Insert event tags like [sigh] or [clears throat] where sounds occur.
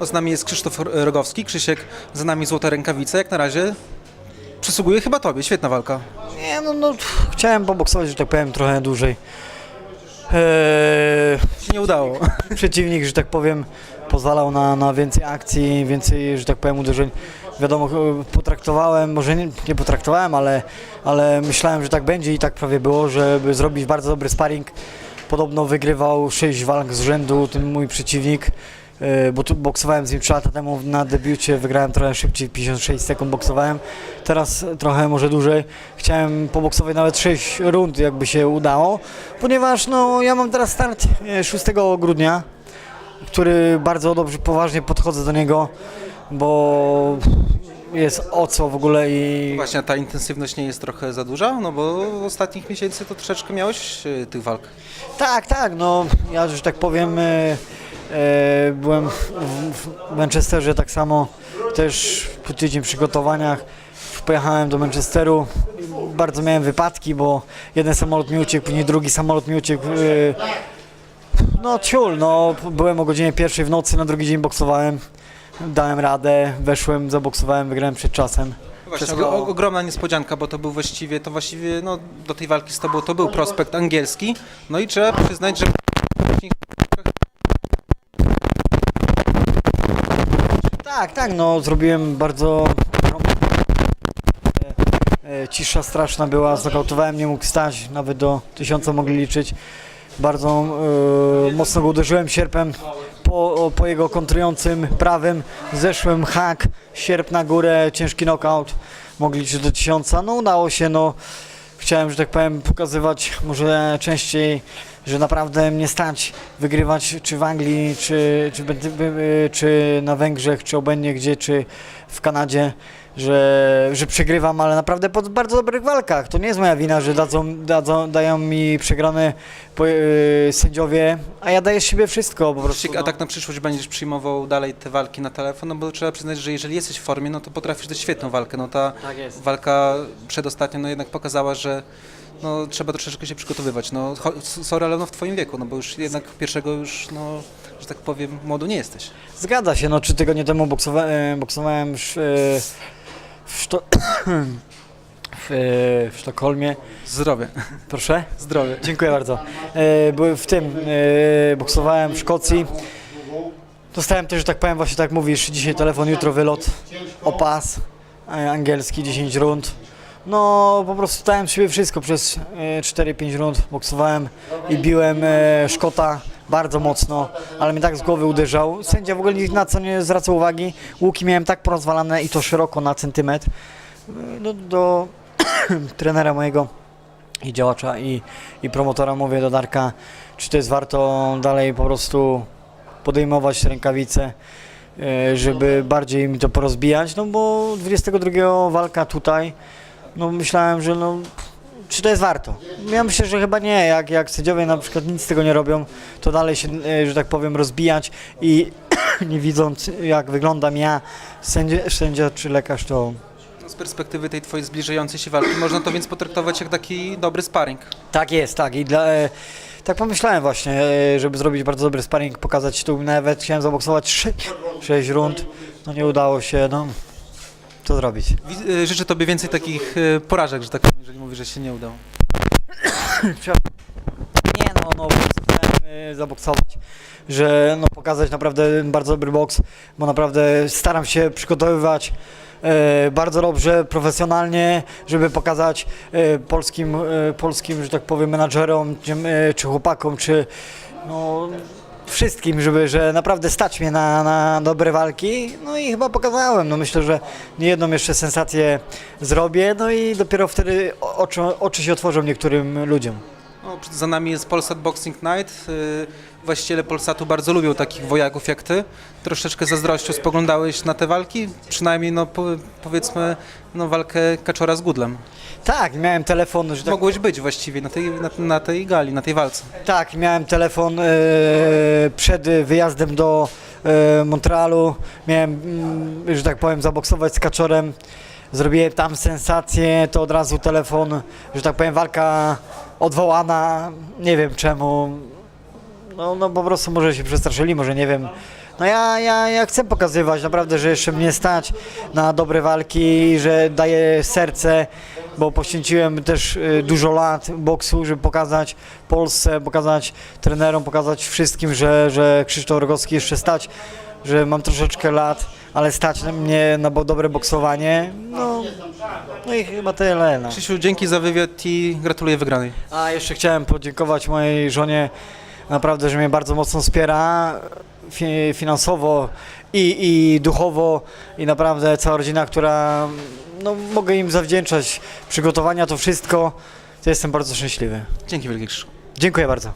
Z nami jest Krzysztof Rogowski. Krzysiek, za nami złote rękawice. Jak na razie przysługuje chyba tobie. Świetna walka. Nie, no, no chciałem poboksować, że tak powiem, trochę dłużej. Eee, Ci nie udało. przeciwnik, że tak powiem, pozwalał na, na więcej akcji, więcej, że tak powiem, uderzeń. Wiadomo, potraktowałem, może nie, nie potraktowałem, ale, ale myślałem, że tak będzie i tak prawie było, żeby zrobić bardzo dobry sparring. Podobno wygrywał 6 walk z rzędu ten mój przeciwnik, bo tu boksowałem z nim 3 lata temu na debiucie, wygrałem trochę szybciej, 56 sekund boksowałem. Teraz trochę może dłużej. Chciałem poboksować nawet 6 rund, jakby się udało, ponieważ no, ja mam teraz start e, 6 grudnia który bardzo dobrze, poważnie podchodzę do niego, bo jest o co w ogóle i Właśnie ta intensywność nie jest trochę za duża, no bo w ostatnich miesięcy to troszeczkę miałeś e, tych walk. tak, tak, no ja, że tak powiem, e, e, byłem w, Manchesterze tak samo, też po tydzień przygotowaniach, pojechałem do Manchesteru, bardzo miałem wypadki, bo jeden samolot mi uciekł, później drugi samolot mi uciekł, e, no ciul, no. Byłem o godzinie pierwszej w nocy, na drugi dzień boksowałem, dałem radę, weszłem, zaboksowałem, wygrałem przed czasem. Właśnie, o, ogromna niespodzianka, bo to był właściwie, to właściwie, no do tej walki z tobą to był prospekt angielski. No i trzeba przyznać, że Tak, tak, no zrobiłem bardzo... E, e, Cisza straszna była, znokautowałem, nie mógł stać, nawet do tysiąca mogli liczyć. Bardzo e, mocno go uderzyłem sierpem po, po jego kontrującym prawym, zeszłem hak, sierp na górę, ciężki knockout, mogli liczyć do tysiąca, no udało się, no. Chciałem, że tak powiem, pokazywać może częściej, że naprawdę mnie stać wygrywać czy w Anglii, czy, czy, czy na Węgrzech, czy obojętnie gdzie, czy w Kanadzie, że, że przegrywam, ale naprawdę po bardzo dobrych walkach. To nie jest moja wina, że dadzą, dadzą, dają mi przegrane po, yy, sędziowie, a ja daję z siebie wszystko po prostu. A no. tak na przyszłość będziesz przyjmował dalej te walki na telefon, no bo trzeba przyznać, że jeżeli jesteś w formie, no to potrafisz dać świetną walkę. No ta Tak walka przedostatnia no jednak pokazała, że no, trzeba troszeczkę się przygotowywać. No, sorry, ale no w twoim wieku, no bo już jednak pierwszego już, no, że tak powiem, młodu nie jesteś. Zgadza się, no trzy tygodnie temu boksowa e, boksowałem w, e, w, Szto- [coughs] w, e, w Sztokholmie. Zdrowie, Proszę? zdrowie. Dziękuję bardzo. Byłem w tym, boksowałem w Szkocji. Dostałem też, że tak powiem, właśnie tak mówisz, dzisiaj telefon, jutro wylot o pas e, angielski, 10 rund. No, po prostu dałem siebie wszystko przez e, 4-5 rund. Boksowałem i biłem e, Szkota bardzo mocno, ale mnie tak z głowy uderzał. Sędzia w ogóle nic na co nie zwracał uwagi. Łuki miałem tak porozwalane i to szeroko na centymetr. E, No, do [coughs] trenera mojego i działacza i, i promotora mówię do Darka, czy to jest warto dalej po prostu podejmować rękawice, e, żeby bardziej mi to porozbijać, no bo 22 walka tutaj, no myślałem, że no czy to jest warto? Ja myślę, że chyba nie, jak, jak sędziowie na przykład nic z tego nie robią, to dalej się, e, że tak powiem, rozbijać i [clears throat] nie widząc jak wyglądam ja, sędzia, sędzia czy lekarz, to No, z perspektywy tej twojej zbliżającej się walki można to więc potraktować jak taki dobry sparring. Tak jest, tak. I dla, e, tak pomyślałem właśnie, e, żeby zrobić bardzo dobry sparring, pokazać tu. Nawet chciałem zaboksować 6 rund. No nie udało się, no co zrobić. Y, Życzę tobie więcej takich y, porażek, że tak powiem, jeżeli mówisz, że się nie udało. [coughs] Nie no, no po prostu chciałem e, zaboksować, że no pokazać naprawdę bardzo dobry boks, bo naprawdę staram się przygotowywać e, bardzo dobrze, profesjonalnie, żeby pokazać e, polskim, e, polskim, że tak powiem, menadżerom, czy, e, czy chłopakom, czy no, wszystkim, żeby, że naprawdę stać mnie na, na dobre walki. No i chyba pokazałem. No myślę, że nie jedną jeszcze sensację zrobię, no i dopiero wtedy oczy, oczy się otworzą niektórym ludziom. No, za nami jest Polsat Boxing Night. Y, Właściciele Polsatu bardzo lubią takich wojaków jak ty. Troszeczkę zazdrością spoglądałeś na te walki? Przynajmniej, no po, powiedzmy, no, walkę Kaczora z Gudlem. Tak, miałem telefon, że tak, Mogłeś być właściwie na tej, na, na tej gali, na tej walce. tak miałem telefon e, przed wyjazdem do e, Montrealu. Miałem, mm, że tak powiem, zaboksować z Kaczorem. Zrobiłem tam sensację, to od razu telefon, że tak powiem, walka odwołana. Nie wiem czemu. No, no po prostu może się przestraszyli, może nie wiem. No ja, ja, ja chcę pokazywać naprawdę, że jeszcze mnie stać na dobre walki, że daję serce, bo poświęciłem też y, dużo lat boksu, żeby pokazać Polsce, pokazać trenerom, pokazać wszystkim, że, że Krzysztof Rogowski jeszcze stać, że mam troszeczkę lat, ale stać na mnie na bo- dobre boksowanie. No, no i chyba tyle. No. Krzysiu, dzięki za wywiad i gratuluję wygranej. A jeszcze chciałem podziękować mojej żonie, naprawdę, że mnie bardzo mocno wspiera fi- finansowo i, i duchowo i naprawdę cała rodzina, która no, mogę im zawdzięczać przygotowania, to wszystko, to jestem bardzo szczęśliwy. Dzięki wielkie Krzysiu. Dziękuję bardzo.